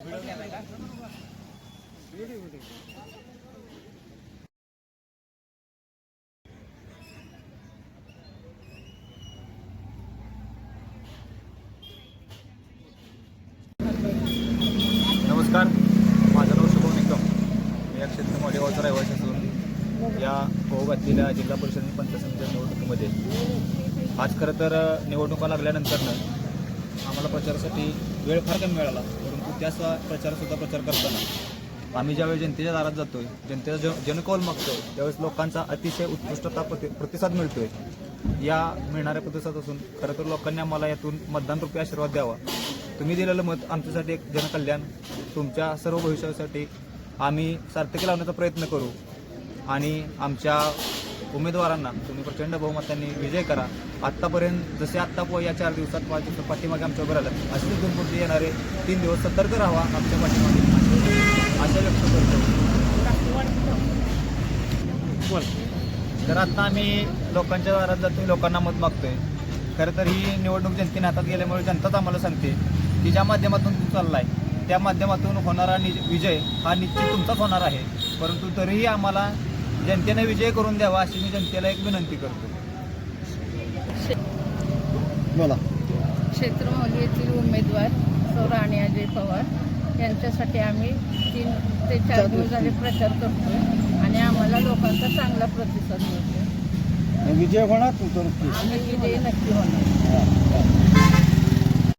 नमस्कार. माझं नाव शुभम निकम. मी या क्षेत्र गावचा रहिवासी असून या बहुघातलेल्या जिल्हा परिषद आणि पंचायत निवडणुकीमध्ये. आज खरं तर निवडणुका लागल्यानंतरनं आम्हाला प्रचारासाठी वेळ फार कमी मिळाला. त्या स्व- प्रचारसुद्धा प्रचार करताना. आम्ही ज्यावेळी जनतेच्या दारात जातोय जनतेचा ज जनकौल मागतोय त्यावेळेस लोकांचा अतिशय उत्कृष्टता प्रति प्रतिसाद मिळतोय. या मिळणाऱ्या प्रतिसादातून खरं तर लोकांनी आम्हाला यातून मतदान रुपये आशीर्वाद द्यावा. तुम्ही दिलेलं मत आमच्यासाठी एक जनकल्याण. तुमच्या सर्व भविष्यासाठी आम्ही सार्थकी लावण्याचा प्रयत्न करू आणि आमच्या उमेदवारांना तुम्ही प्रचंड बहुमतांनी विजय करा. आत्तापर्यंत जसे आत्ता प- या चार दिवसात पाच दिवसात पाठीमागे आमच्या उभं राहिलं असे पुढे येणारे तीन दिवस सतर्क राहा आमच्या पाठीमागे. आशा व्यक्त करतो. तर आता आम्ही लोकांच्या दारात जातोय लोकांना मत मागतोय. खरं तर ही निवडणूक जनतेने हातात गेल्यामुळे जनताच आम्हाला सांगते की ज्या माध्यमातून तू चाललाय त्या माध्यमातून होणारा नि- विजय हा निश्चित तुमचाच होणार आहे. परंतु तरीही आम्हाला जनतेने विजय करून द्यावा अशी मी जनतेला एक विनंती करतो. बोला. क्षेत्रमौली येथील उमेदवार सौ राणे अजय पवार यांच्यासाठी आम्ही तीन ते चार दिवस झाले प्रचार करतोय आणि आम्हाला लोकांचा चांगला प्रतिसाद मिळतो विजय होणार तुमचा नक्की? आम्ही विजयी नक्की होणार.